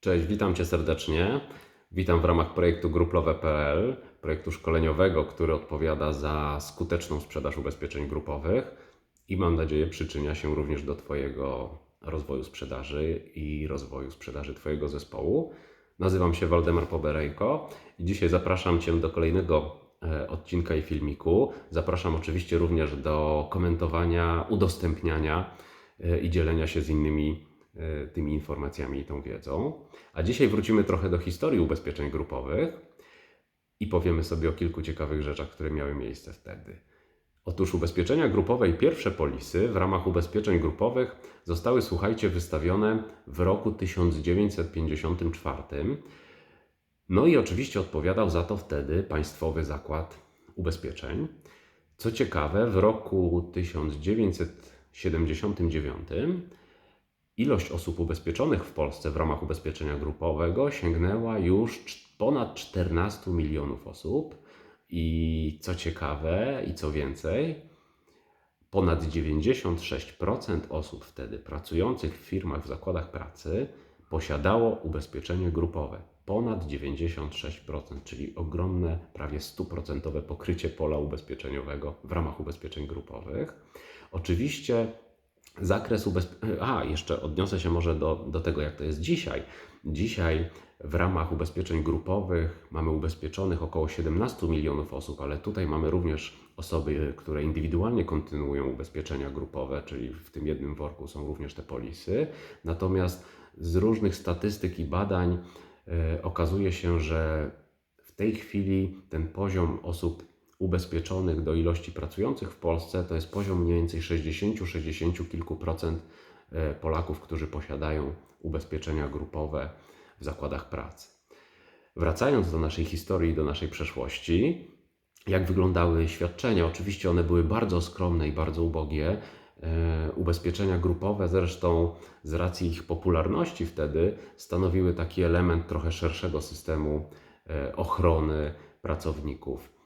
Cześć, witam Cię serdecznie. Witam w ramach projektu gruplowe.pl, projektu szkoleniowego, który odpowiada za skuteczną sprzedaż ubezpieczeń grupowych i mam nadzieję przyczynia się również do Twojego rozwoju sprzedaży i rozwoju sprzedaży Twojego zespołu. Nazywam się Waldemar Poberejko i dzisiaj zapraszam Cię do kolejnego e, odcinka i filmiku. Zapraszam oczywiście również do komentowania, udostępniania e, i dzielenia się z innymi tymi informacjami i tą wiedzą. A dzisiaj wrócimy trochę do historii ubezpieczeń grupowych i powiemy sobie o kilku ciekawych rzeczach, które miały miejsce wtedy. Otóż ubezpieczenia grupowe i pierwsze polisy w ramach ubezpieczeń grupowych zostały, słuchajcie, wystawione w roku 1954. No i oczywiście odpowiadał za to wtedy Państwowy Zakład Ubezpieczeń. Co ciekawe, w roku 1979 ilość osób ubezpieczonych w Polsce w ramach ubezpieczenia grupowego sięgnęła już ponad 14 milionów osób. I co ciekawe, i co więcej, ponad 96% osób wtedy pracujących w firmach, w zakładach pracy posiadało ubezpieczenie grupowe. Ponad 96%, czyli ogromne, prawie 100% pokrycie pola ubezpieczeniowego w ramach ubezpieczeń grupowych. Oczywiście zakres ubezpieczenia. A, jeszcze odniosę się może do, do tego, jak to jest dzisiaj. Dzisiaj w ramach ubezpieczeń grupowych mamy ubezpieczonych około 17 milionów osób, ale tutaj mamy również osoby, które indywidualnie kontynuują ubezpieczenia grupowe, czyli w tym jednym worku są również te polisy. Natomiast z różnych statystyk i badań e, okazuje się, że w tej chwili ten poziom osób ubezpieczonych do ilości pracujących w Polsce to jest poziom mniej więcej 60-60 kilku procent e, Polaków, którzy posiadają ubezpieczenia grupowe w zakładach pracy. Wracając do naszej historii, do naszej przeszłości, jak wyglądały świadczenia? Oczywiście one były bardzo skromne i bardzo ubogie. E, Ubezpieczenia grupowe, zresztą z racji ich popularności wtedy, stanowiły taki element trochę szerszego systemu e, ochrony pracowników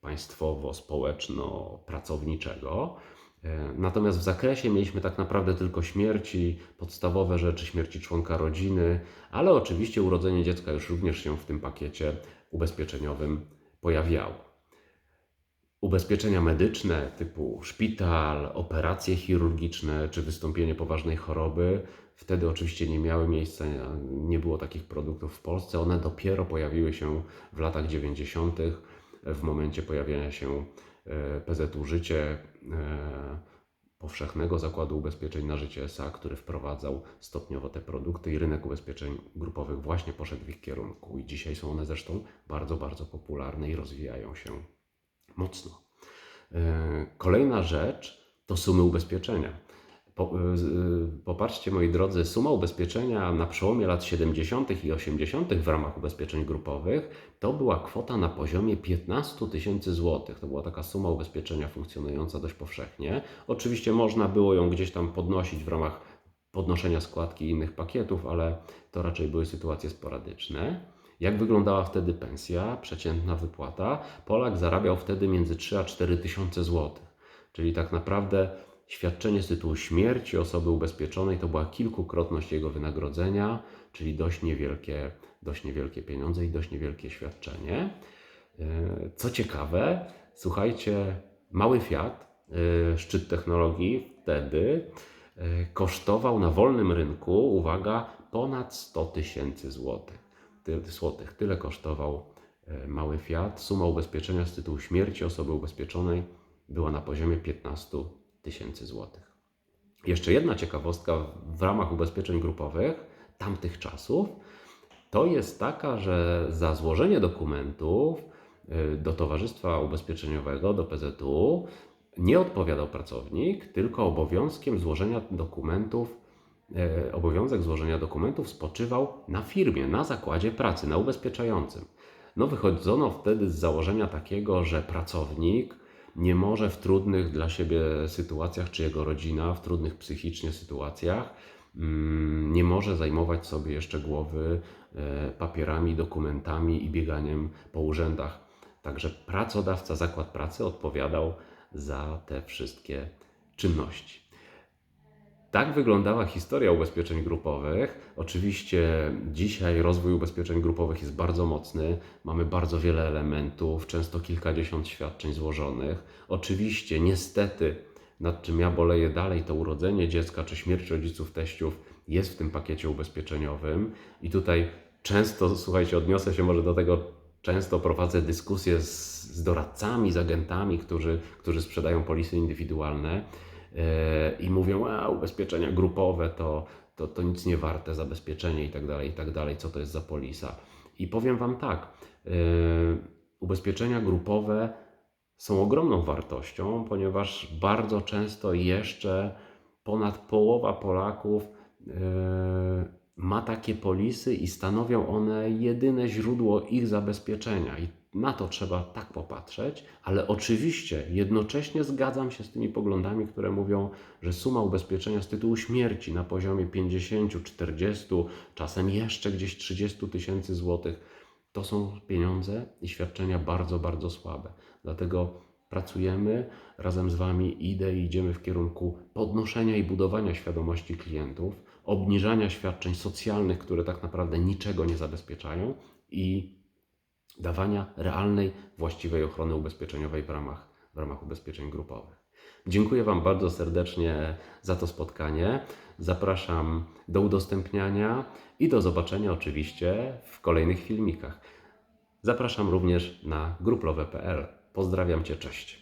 państwowo-społeczno-pracowniczego. E, Natomiast w zakresie mieliśmy tak naprawdę tylko śmierci, podstawowe rzeczy, śmierci członka rodziny, ale oczywiście urodzenie dziecka już również się w tym pakiecie ubezpieczeniowym pojawiało. Ubezpieczenia medyczne typu szpital, operacje chirurgiczne czy wystąpienie poważnej choroby wtedy oczywiście nie miały miejsca, nie było takich produktów w Polsce. One dopiero pojawiły się w latach 90., w momencie pojawienia się e, PZU Życie, e, powszechnego zakładu ubezpieczeń na życie SA, który wprowadzał stopniowo te produkty i rynek ubezpieczeń grupowych właśnie poszedł w ich kierunku. I dzisiaj są one zresztą bardzo, bardzo popularne i rozwijają się mocno. E, Kolejna rzecz to sumy ubezpieczenia. Z- e, popatrzcie, moi drodzy, suma ubezpieczenia na przełomie lat 70. i 80. w ramach ubezpieczeń grupowych to była kwota na poziomie 15 tysięcy złotych. To była taka suma ubezpieczenia funkcjonująca dość powszechnie. Oczywiście można było ją gdzieś tam podnosić w ramach podnoszenia składki i innych pakietów, ale to raczej były sytuacje sporadyczne. Jak wyglądała wtedy pensja, przeciętna wypłata? Polak zarabiał wtedy między 3 a 4 tysiące złotych. Czyli tak naprawdę świadczenie z tytułu śmierci osoby ubezpieczonej to była kilkukrotność jego wynagrodzenia, czyli dość niewielkie, dość niewielkie pieniądze i dość niewielkie świadczenie. E, Co ciekawe, słuchajcie, mały Fiat, e, szczyt technologii wtedy e, kosztował na wolnym rynku, uwaga, ponad 100 tysięcy złotych. Ty- złotych. Tyle kosztował mały Fiat. Suma ubezpieczenia z tytułu śmierci osoby ubezpieczonej była na poziomie 15 tysięcy złotych. Jeszcze jedna ciekawostka w ramach ubezpieczeń grupowych tamtych czasów to jest taka, że za złożenie dokumentów y, do Towarzystwa Ubezpieczeniowego, do PZU, nie odpowiadał pracownik, tylko obowiązkiem złożenia dokumentów, e, obowiązek złożenia dokumentów spoczywał na firmie, na zakładzie pracy, na ubezpieczającym. No wychodzono wtedy z założenia takiego, że pracownik nie może w trudnych dla siebie sytuacjach, czy jego rodzina w trudnych psychicznie sytuacjach, mm, nie może zajmować sobie jeszcze głowy e, papierami, dokumentami i bieganiem po urzędach. Także pracodawca, zakład pracy odpowiadał za te wszystkie czynności. Tak wyglądała historia ubezpieczeń grupowych. Oczywiście dzisiaj rozwój ubezpieczeń grupowych jest bardzo mocny. Mamy bardzo wiele elementów, często kilkadziesiąt świadczeń złożonych. Oczywiście, niestety, nad czym ja boleję dalej, to urodzenie dziecka czy śmierć rodziców, teściów jest w tym pakiecie ubezpieczeniowym. I tutaj często, słuchajcie, odniosę się może do tego, często prowadzę dyskusje z, z doradcami, z agentami, którzy, którzy sprzedają polisy indywidualne i mówią, a ubezpieczenia grupowe to, to, to nic nie warte, zabezpieczenie i tak dalej, i tak dalej, co to jest za polisa. I powiem Wam tak, e, ubezpieczenia grupowe są ogromną wartością, ponieważ bardzo często jeszcze ponad połowa Polaków e, ma takie polisy i stanowią one jedyne źródło ich zabezpieczenia. I na to trzeba tak popatrzeć, ale oczywiście jednocześnie zgadzam się z tymi poglądami, które mówią, że suma ubezpieczenia z tytułu śmierci na poziomie 50, 40, czasem jeszcze gdzieś 30 tysięcy złotych to są pieniądze i świadczenia bardzo, bardzo słabe. Dlatego pracujemy razem z Wami, idę i idziemy w kierunku podnoszenia i budowania świadomości klientów, obniżania świadczeń socjalnych, które tak naprawdę niczego nie zabezpieczają i dawania realnej, właściwej ochrony ubezpieczeniowej w ramach, w ramach ubezpieczeń grupowych. Dziękuję Wam bardzo serdecznie za to spotkanie. Zapraszam do udostępniania i do zobaczenia oczywiście w kolejnych filmikach. Zapraszam również na gruplowe.pl. Pozdrawiam Cię, cześć.